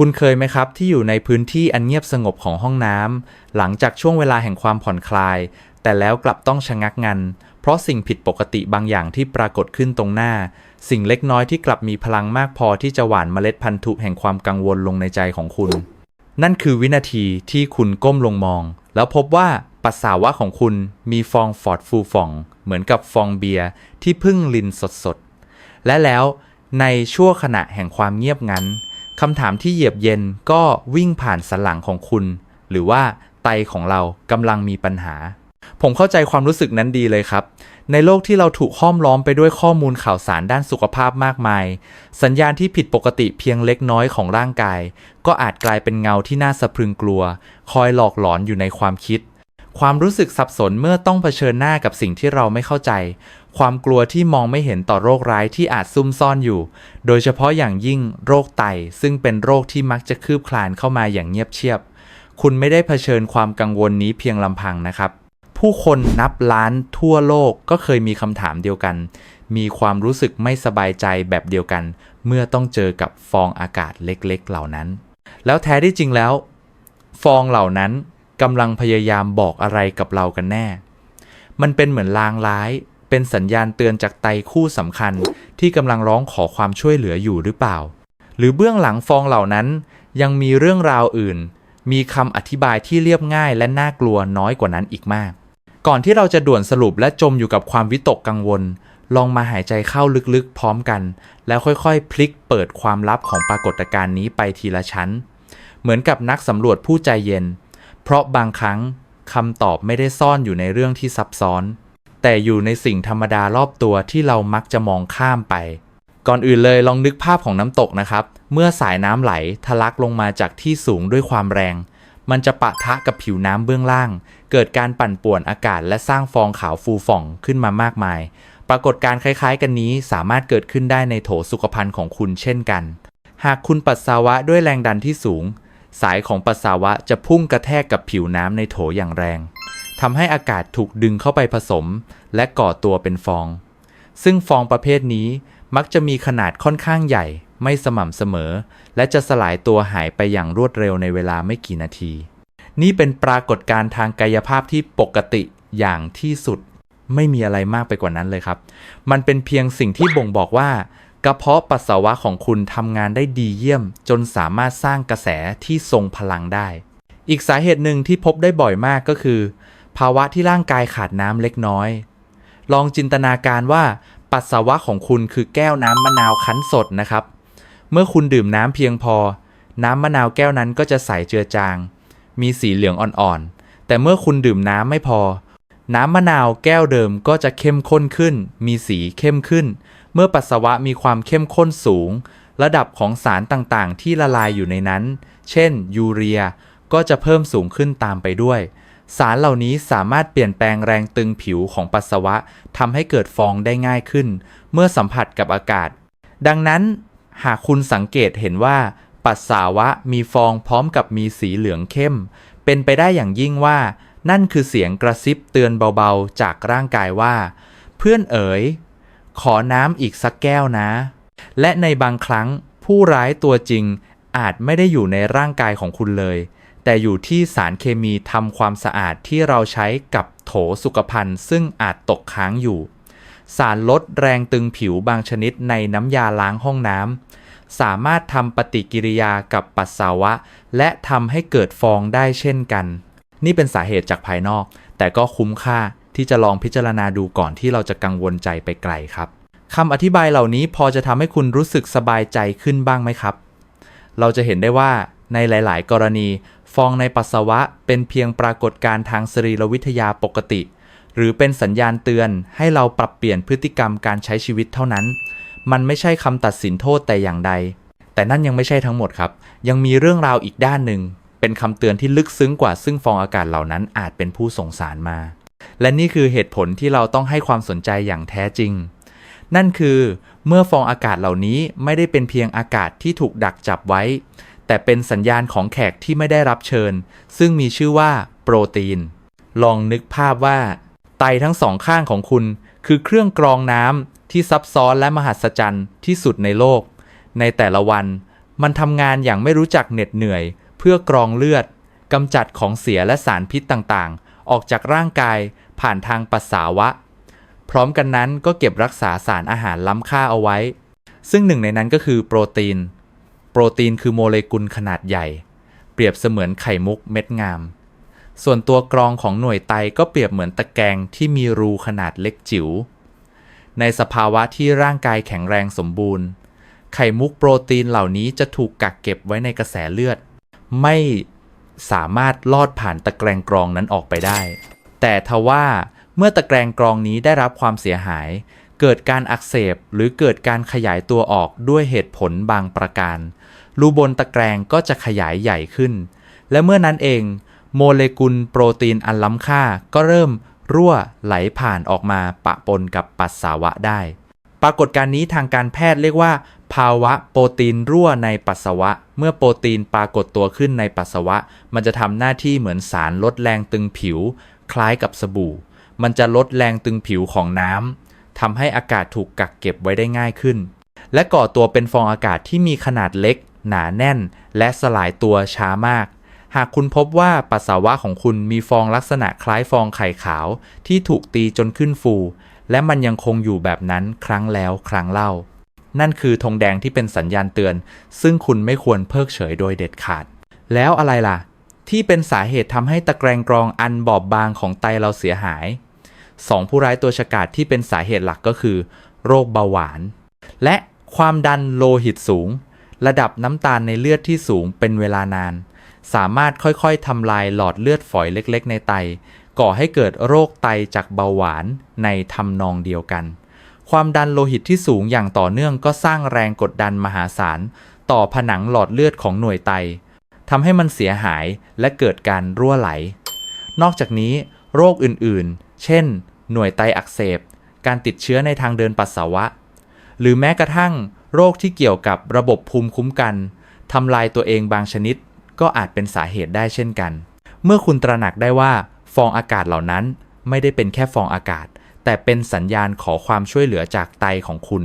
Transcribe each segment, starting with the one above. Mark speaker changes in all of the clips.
Speaker 1: คุณเคยไหมครับ ที่อยู่ในพื้นที่อันเงียบสงบของห้องน้ำหลังจากช่วงเวลาแห่งความผ่อนคลาย แต่แล้วกลับต้องชะงักงัน เพราะสิ่งผิดปกติบางอย่างที่ปรากฏขึ้นตรงหน้า สิ่งเล็กน้อยที่กลับมีพลังมากพอที่จะหว่านเมล็ดพันธุแห่งความกังวลลงในใจของคุณ นั่นคือวินาทีที่คุณก้มลงมอง แล้วพบว่าปัสสาวะของคุณมีฟองฟอดฟูฟอง เหมือนกับฟองเบียร์ที่พึ่งลินสดๆและแล้วในชั่วขณะแห่งความเงียบงัน คำถามที่เหยียบเย็นก็วิ่งผ่านสันหลังของคุณ หรือว่าไตของเรากำลังมีปัญหา ผมเข้าใจความรู้สึกนั้นดีเลยครับ ในโลกที่เราถูกห้อมล้อมไปด้วยข้อมูลข่าวสารด้านสุขภาพมากมาย สัญญาณที่ผิดปกติเพียงเล็กน้อยของร่างกาย ก็อาจกลายเป็นเงาที่น่าสะพรึงกลัว คอยหลอกหลอนอยู่ในความคิด ความรู้สึกสับสนเมื่อต้องเผชิญหน้ากับสิ่งที่เราไม่เข้าใจ ความกลัวที่มองไม่เห็นต่อโรคร้ายที่อาจซุ่มซ่อนอยู่ โดยเฉพาะอย่างยิ่งโรคไต ซึ่งเป็นโรคที่มักจะคืบคลานเข้ามาอย่างเงียบเชียบ คุณไม่ได้เผชิญความกังวลนี้เพียงลำพังนะครับ ผู้คนนับล้านทั่วโลกก็เคยมีคำถามเดียวกัน มีความรู้สึกไม่สบายใจแบบเดียวกัน เมื่อต้องเจอกับฟองอากาศเล็กๆ เหล่านั้น แล้วแท้ที่จริงแล้ว ฟองเหล่านั้นกำลังพยายามบอกอะไรกับเรากันแน่ มันเป็นเหมือนลางร้าย เป็นสัญญาณเตือนจากไตคู่สำคัญที่กำลังร้องขอความช่วยเหลืออยู่หรือเปล่า หรือเบื้องหลังฟองเหล่านั้น ยังมีเรื่องราวอื่น มีคำอธิบายที่เรียบง่ายและน่ากลัวน้อยกว่านั้นอีกมาก ก่อนที่เราจะด่วนสรุปและจมอยู่กับความวิตกกังวล ลองมาหายใจเข้าลึกๆ พร้อมกัน แล้วค่อยๆ พลิกเปิดความลับของปรากฏการณ์นี้ไปทีละชั้น เหมือนกับนักสำรวจผู้ใจเย็น เพราะบางครั้งคำตอบไม่ได้ซ่อนอยู่ในเรื่องที่ซับซ้อน แต่อยู่ในสิ่งธรรมดารอบตัวที่เรามักจะมองข้ามไป ก่อนอื่นเลยลองนึกภาพของน้ำตกนะครับ เมื่อสายน้ำไหลทะลักลงมาจากที่สูงด้วยความแรง มันจะปะทะกับผิวน้ำเบื้องล่าง เกิดการปั่นป่วนอากาศ และสร้างฟองขาวฟูฟ่องขึ้นมามากมาย ปรากฏการคล้ายๆ กันนี้สามารถเกิดขึ้นได้ในโถสุขภัณฑ์ของคุณเช่นกัน หากคุณปัสสาวะด้วยแรงดันที่สูง สายของปัสสาวะจะพุ่งกระแทกกับผิวน้ำในโถอย่างแรง ทำให้อากาศถูกดึงเข้าไปผสม และก่อตัวเป็นฟอง ซึ่งฟองประเภทนี้มักจะมีขนาดค่อนข้างใหญ่ ไม่สม่ำเสมอ และจะสลายตัวหายไปอย่างรวดเร็วในเวลาไม่กี่นาที นี่เป็นปรากฏการณ์ทางกายภาพที่ปกติอย่างที่สุด ไม่มีอะไรมากไปกว่านั้นเลยครับ มันเป็นเพียงสิ่งที่บ่งบอกว่ากระเพาะปัสสาวะของคุณทำงานได้ดีเยี่ยม จนสามารถสร้างกระแสที่ทรงพลังได้ อีกสาเหตุหนึ่งที่พบได้บ่อยมากก็คือ ภาวะที่ร่างกายขาดน้ำเล็กน้อย ลองจินตนาการว่าปัสสาวะของคุณคือแก้วน้ำมะนาวคั้นสดนะครับ เมื่อคุณดื่มน้ำเพียงพอ น้ำมะนาวแก้วนั้นก็จะใสเจือจาง มีสีเหลืองอ่อนๆ แต่เมื่อคุณดื่มน้ำไม่พอ น้ำมะนาวแก้วเดิมก็จะเข้มข้นขึ้น มีสีเข้มขึ้น เมื่อปัสสาวะมีความเข้มข้นสูง ระดับของสารต่างๆ ที่ละลายอยู่ในนั้น เช่น ยูเรีย ก็จะเพิ่มสูงขึ้นตามไปด้วย สารเหล่านี้สามารถเปลี่ยนแปลงแรงตึงผิวของปัสสาวะทำให้เกิดฟองได้ง่ายขึ้น เมื่อสัมผัสกับอากาศ ดังนั้น หากคุณสังเกตเห็นว่า ปัสสาวะมีฟองพร้อมกับมีสีเหลืองเข้ม เป็นไปได้อย่างยิ่งว่า นั่นคือเสียงกระซิบเตือนเบาๆ จากร่างกายว่า เพื่อนเอ๋ย ขอน้ำอีกสักแก้วนะ และในบางครั้งผู้ร้ายตัวจริงอาจไม่ได้อยู่ในร่างกายของคุณเลย แต่อยู่ที่สารเคมีทำความสะอาดที่เราใช้กับโถสุขภัณฑ์ซึ่งอาจตกค้างอยู่ สารลดแรงตึงผิวบางชนิดในน้ำยาล้างห้องน้ำสามารถทำปฏิกิริยากับปัสสาวะ และทำให้เกิดฟองได้เช่นกัน นี่เป็นสาเหตุจากภายนอก แต่ก็คุ้มค่าที่จะลองพิจารณาดูก่อนที่เราจะกังวลใจไปไกลครับคำอธิบายเหล่านี้พอจะทำให้คุณรู้สึกสบายใจขึ้นบ้างไหมครับ เราจะเห็นได้ว่าในหลาย ๆ กรณี องในปัสสาวะเป็นเพียงปรากฏการณ์ทางสรีรวิทยาปกติ หรือเป็นสัญญาณเตือนให้เราปรับเปลี่ยนพฤติกรรมการใช้ชีวิตเท่านั้น มันไม่ใช่คำตัดสินโทษแต่อย่างใด แต่นั่นยังไม่ใช่ทั้งหมดครับ ยังมีเรื่องราวอีกด้านหนึ่ง เป็นคำเตือนที่ลึกซึ้งกว่าซึ่งฟองอากาศเหล่านั้นอาจเป็นผู้ส่งสารมา และนี่คือเหตุผลที่เราต้องให้ความสนใจอย่างแท้จริง นั่นคือ เมื่อฟองอากาศเหล่านี้ไม่ได้เป็นเพียงอากาศที่ถูกดักจับไว้ แต่เป็นสัญญาณของแขกที่ไม่ได้รับเชิญ ซึ่งมีชื่อว่าโปรตีน ลองนึกภาพว่า ไตทั้งสองข้างของคุณ คือเครื่องกรองน้ำที่ซับซ้อนและมหัศจรรย์ที่สุดในโลก ในแต่ละวัน มันทำงานอย่างไม่รู้จักเหน็ดเหนื่อย เพื่อกรองเลือดกำจัดของเสียและสารพิษต่างๆ ออกจากร่างกายผ่านทางปัสสาวะ พร้อมกันนั้นก็เก็บรักษาสารอาหารล้ำค่าเอาไว้ ซึ่งหนึ่งในนั้นก็คือโปรตีน รตีนคือโมเลกุลขนาดใหญ่ เปรียบเสมือนไข่มุกเม็ดงาม ส่วนตัวกรองของหน่วยไตก็เปรียบเหมือนตะแกรงที่มีรูขนาดเล็กจิ๋ว ในสภาวะที่ร่างกายแข็งแรงสมบูรณ์ ไข่มุกโปรตีนเหล่านี้จะถูกกักเก็บไว้ในกระแสเลือด ไม่สามารถลอดผ่านตะแกรงกรองนั้นออกไปได้ แต่ทว่าเมื่อตะแกรงกรองนี้ได้รับความเสียหาย เกิดการอักเสบหรือเกิดการขยายตัวออกด้วยเหตุผลบางประการ รูบนตะแกรงก็จะขยายใหญ่ขึ้น และเมื่อนั้นเอง โมเลกุลโปรตีนอันล้ำค่าก็เริ่มรั่วไหลผ่านออกมาปะปนกับปัสสาวะได้ ปรากฏการณ์นี้ทางการแพทย์เรียกว่า ภาวะโปรตีนรั่วในปัสสาวะ เมื่อโปรตีนปรากฏตัวขึ้นในปัสสาวะ มันจะทำหน้าที่เหมือนสารลดแรงตึงผิว คล้ายกับสบู่ มันจะลดแรงตึงผิวของน้ำทำให้อากาศถูกกักเก็บไว้ได้ง่ายขึ้น และก่อตัวเป็นฟองอากาศที่มีขนาดเล็ก หนาแน่น และสลายตัวช้ามาก หากคุณพบว่าปัสสาวะของคุณมีฟองลักษณะคล้ายฟองไข่ขาว ที่ถูกตีจนขึ้นฟู และมันยังคงอยู่แบบนั้นครั้งแล้วครั้งเล่า นั่นคือธงแดงที่เป็นสัญญาณเตือน ซึ่งคุณไม่ควรเพิกเฉยโดยเด็ดขาด แล้วอะไรล่ะ ที่เป็นสาเหตุทำให้ตะแกรงกรองอันบอบบางของไตเราเสียหายสองผู้ร้ายตัวฉกาจที่เป็นสาเหตุหลักก็คือ โรคเบาหวาน และความดันโลหิตสูง ระดับน้ำตาลในเลือดที่สูงเป็นเวลานาน สามารถค่อยๆทำลายหลอดเลือดฝอยเล็กๆ ในไต ก่อให้เกิดโรคไตจากเบาหวานในทำนองเดียวกัน ความดันโลหิตที่สูงอย่างต่อเนื่องก็สร้างแรงกดดันมหาศาล ต่อผนังหลอดเลือดของหน่วยไตทำให้มันเสียหายและเกิดการรั่วไหล นอกจากนี้ โรคอื่นๆ เช่น หน่วยไตอักเสบ การติดเชื้อในทางเดินปัสสาวะ หรือแม้กระทั่ง โรคที่เกี่ยวกับระบบภูมิคุ้มกันทำลายตัวเองบางชนิด ก็อาจเป็นสาเหตุได้เช่นกัน เมื่อคุณตระหนักได้ว่า ฟองอากาศเหล่านั้นไม่ได้เป็นแค่ฟองอากาศ แต่เป็นสัญญาณขอความช่วยเหลือจากไตของคุณ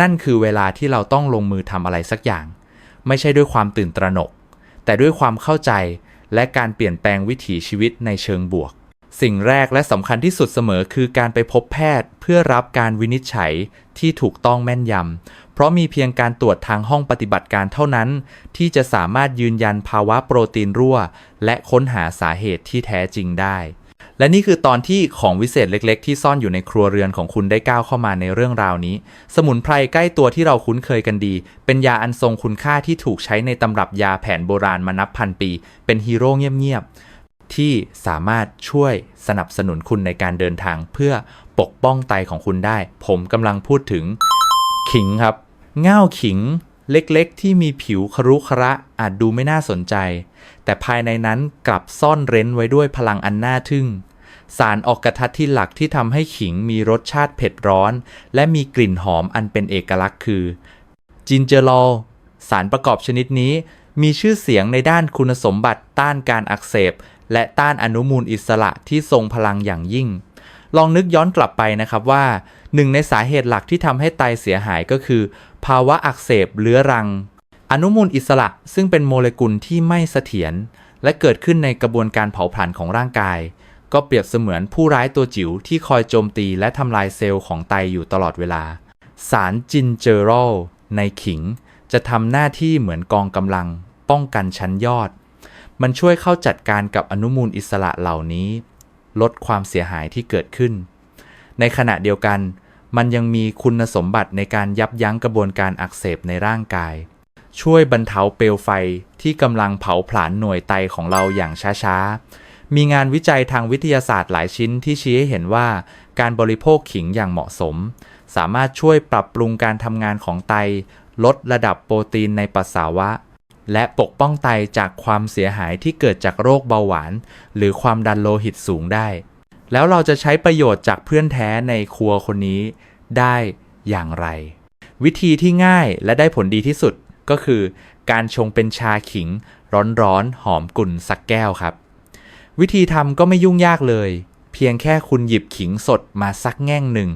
Speaker 1: นั่นคือเวลาที่เราต้องลงมือทำอะไรสักอย่าง ไม่ใช่ด้วยความตื่นตระหนก แต่ด้วยความเข้าใจและการเปลี่ยนแปลงวิถีชีวิตในเชิงบวก สิ่งแรกและสำคัญที่สุดเสมอคือการไปพบแพทย์เพื่อรับการวินิจฉัยที่ถูกต้องแม่นยำ เพราะมีเพียงการตรวจทางห้องปฏิบัติการเท่านั้น ที่จะสามารถยืนยันภาวะโปรตีนรั่ว และค้นหาสาเหตุที่แท้จริงได้ และนี่คือตอนที่ของวิเศษเล็กๆ ที่ซ่อนอยู่ในครัวเรือนของคุณได้ก้าวเข้ามาในเรื่องราวนี้ สมุนไพรใกล้ตัวที่เราคุ้นเคยกันดี เป็นยาอันทรงคุณค่าที่ถูกใช้ในตำรับยาแผนโบราณมานับพันปี เป็นฮีโร่เงียบๆที่สามารถช่วยสนับสนุนคุณในการเดินทาง เพื่อปกป้องไตของคุณได้ ผมกำลังพูดถึง ขิงครับง่าขิงเล็กๆ ที่มีผิวครุขระอาจดูไม่น่าสนใจ แต่ภายในนั้นกลับซ่อนเร้นไว้ด้วยพลังอันน่าทึ่ง สารออกกระทัดที่หลักที่ทำให้ขิงมีรสชาติเผ็ดร้อน และมีกลิ่นหอมอันเป็นเอกลักษณ์คือ จินเจอรอลสารประกอบชนิดนี้มีชื่อเสียงในด้านคุณสมบัติต้านการอักเสบ และต้านอนุมูลอิสระที่ทรงพลังอย่างยิ่ง ลองนึกย้อนกลับไปนะครับว่า หนึ่งในสาเหตุหลักที่ทำให้ไตเสียหายก็คือ ภาวะอักเสบเรื้อรัง อนุมูลอิสระซึ่งเป็นโมเลกุลที่ไม่เสถียรและเกิดขึ้นในกระบวนการเผาผลาญของร่างกาย ก็เปรียบเสมือนผู้ร้ายตัวจิ๋วที่คอยโจมตีและทำลายเซลล์ของไตอยู่ตลอดเวลา สารจินเจอรอลในขิง จะทำหน้าที่เหมือนกองกำลัง ป้องกันชั้นยอด มันช่วยเข้าจัดการกับอนุมูลอิสระเหล่านี้ ลดความเสียหายที่เกิดขึ้น ในขณะเดียวกัน มันยังมีคุณสมบัติในการยับยั้งกระบวนการอักเสบในร่างกาย ช่วยบรรเทาเปลวไฟที่กำลังเผาผลาญหน่วยไตของเราอย่างช้าๆ มีงานวิจัยทางวิทยาศาสตร์หลายชิ้นที่ชี้ให้เห็นว่า การบริโภคขิงอย่างเหมาะสม สามารถช่วยปรับปรุงการทำงานของไต ลดระดับโปรตีนในปัสสาวะ และปกป้องไตจากความเสียหายที่เกิดจากโรคเบาหวาน หรือความดันโลหิตสูงได้ แล้วเราจะใช้ประโยชน์จากเพื่อนแท้ในครัวคนนี้ได้อย่างไร วิธีที่ง่ายและได้ผลดีที่สุดก็คือ การชงเป็นชาขิง ร้อนๆหอมกลุ่นสักแก้วครับ วิธีทำก็ไม่ยุ่งยากเลย เพียงแค่คุณหยิบขิงสดมาสักแง่งหนึ่ง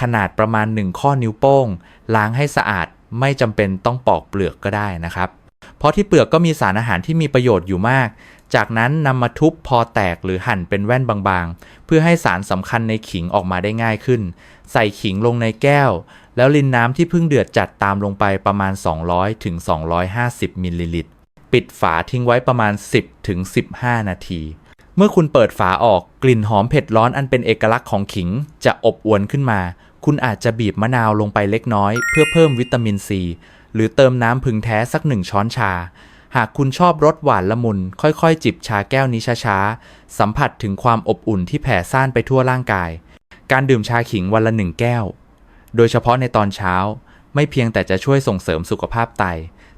Speaker 1: ขนาดประมาณหนึ่งข้อนิ้วโป้ง ล้างให้สะอาดไม่จำเป็นต้องปอกเปลือกก็ได้นะครับ เพราะที่เปลือกก็มีสารอาหารที่มีประโยชน์อยู่มาก จากนั้นนำมาทุบพอแตกหรือหั่นเป็นแว่นบางๆ เพื่อให้สารสำคัญในขิงออกมาได้ง่ายขึ้น ใส่ขิงลงในแก้ว แล้วรินน้ำที่เพิ่งเดือดจัดตามลงไปประมาณ 200ถึง250มิลลิลิตร ปิดฝาทิ้งไว้ประมาณ 10ถึง15 นาที เมื่อคุณเปิดฝาออกกลิ่นหอมเผ็ดร้อนอันเป็นเอกลักษณ์ของขิงจะอบอวนขึ้นมา คุณอาจจะบีบมะนาวลงไปเล็กน้อย เพื่อเพิ่มวิตามินซีหรือเติมน้ำพึงแท้สักหนึ่งช้อนชา หากคุณชอบรสหวานละมุน ค่อยๆ จิบชาแก้วนี้ช้าๆ สัมผัสถึงความอบอุ่นที่แผ่ซ่านไปทั่วร่างกาย การดื่มชาขิงวันละหนึ่งแก้ว โดยเฉพาะในตอนเช้า ไม่เพียงแต่จะช่วยส่งเสริมสุขภาพไต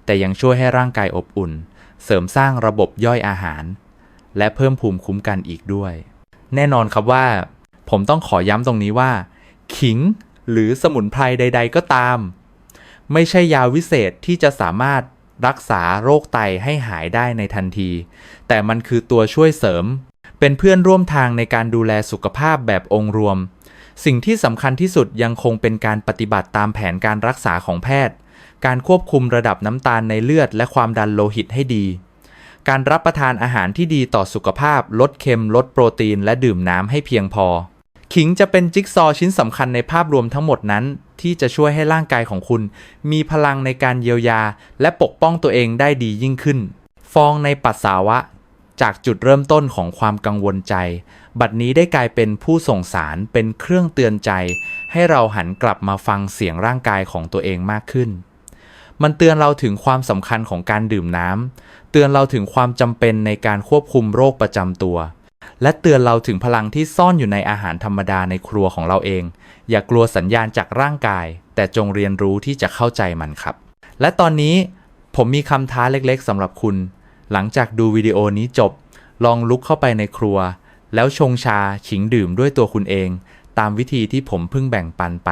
Speaker 1: แต่ยังช่วยให้ร่างกายอบอุ่น เสริมสร้างระบบย่อยอาหาร และเพิ่มภูมิคุ้มกันอีกด้วย แน่นอนครับว่า ผมต้องขอย้ำตรงนี้ว่า ขิงหรือสมุนไพรใด ๆ ก็ตาม ไม่ใช่ยาวิเศษที่จะสามารถ รักษาโรคไตให้หายได้ในทันที แต่มันคือตัวช่วยเสริม เป็นเพื่อนร่วมทางในการดูแลสุขภาพแบบองค์รวม สิ่งที่สำคัญที่สุดยังคงเป็นการปฏิบัติตามแผนการรักษาของแพทย์ การควบคุมระดับน้ำตาลในเลือดและความดันโลหิตให้ดี การรับประทานอาหารที่ดีต่อสุขภาพ ลดเค็ม ลดโปรตีน และดื่มน้ำให้เพียงพอขิงจะเป็นจิ๊กซอว์ชิ้นสำคัญในภาพรวมทั้งหมดนั้น ที่จะช่วยให้ร่างกายของคุณ มีพลังในการเยียวยา และปกป้องตัวเองได้ดียิ่งขึ้น ฟองในปัสสาวะ จากจุดเริ่มต้นของความกังวลใจ บัดนี้ได้กลายเป็นผู้ส่งสารเป็นเครื่องเตือนใจ ให้เราหันกลับมาฟังเสียงร่างกายของตัวเองมากขึ้น มันเตือนเราถึงความสำคัญของการดื่มน้ำเตือนเราถึงความจำเป็นในการควบคุมโรคประจำตัวและเตือนเราถึงพลังที่ซ่อนอยู่ในอาหารธรรมดาในครัวของเราเอง อย่ากลัวสัญญาณจากร่างกาย แต่จงเรียนรู้ที่จะเข้าใจมันครับ และตอนนี้ผมมีคำท้าเล็กๆสำหรับคุณ หลังจากดูวิดีโอนี้จบ ลองลุกเข้าไปในครัว แล้วชงชาขิงดื่มด้วยตัวคุณเอง ตามวิธีที่ผมเพิ่งแบ่งปันไป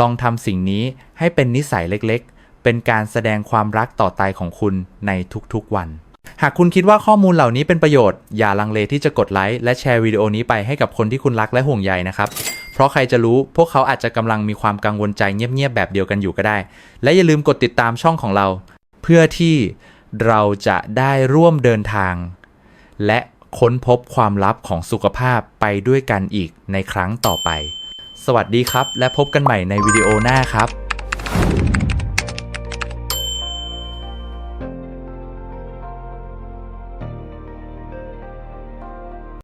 Speaker 1: ลองทำสิ่งนี้ให้เป็นนิสัยเล็กๆ เป็นการแสดงความรักต่อไตของคุณในทุกๆวันหากคุณคิดว่าข้อมูลเหล่านี้เป็นประโยชน์ อย่าลังเลที่จะกดไลค์และแชร์วิดีโอนี้ไปให้กับคนที่คุณรักและห่วงใยนะครับ ราะใครจะรู้พวกเขาอาจจะกำลังมีความกังวลใจเงียบๆแบบเดียวกันอยู่ก็ได้ และอย่าลืมกดติดตามช่องของเรา เพื่อที่เราจะได้ร่วมเดินทาง และค้นพบความลับของสุขภาพไปด้วยกันอีกในครั้งต่อไป สวัสดีครับ และพบกันใหม่ในวิดีโอหน้าครับ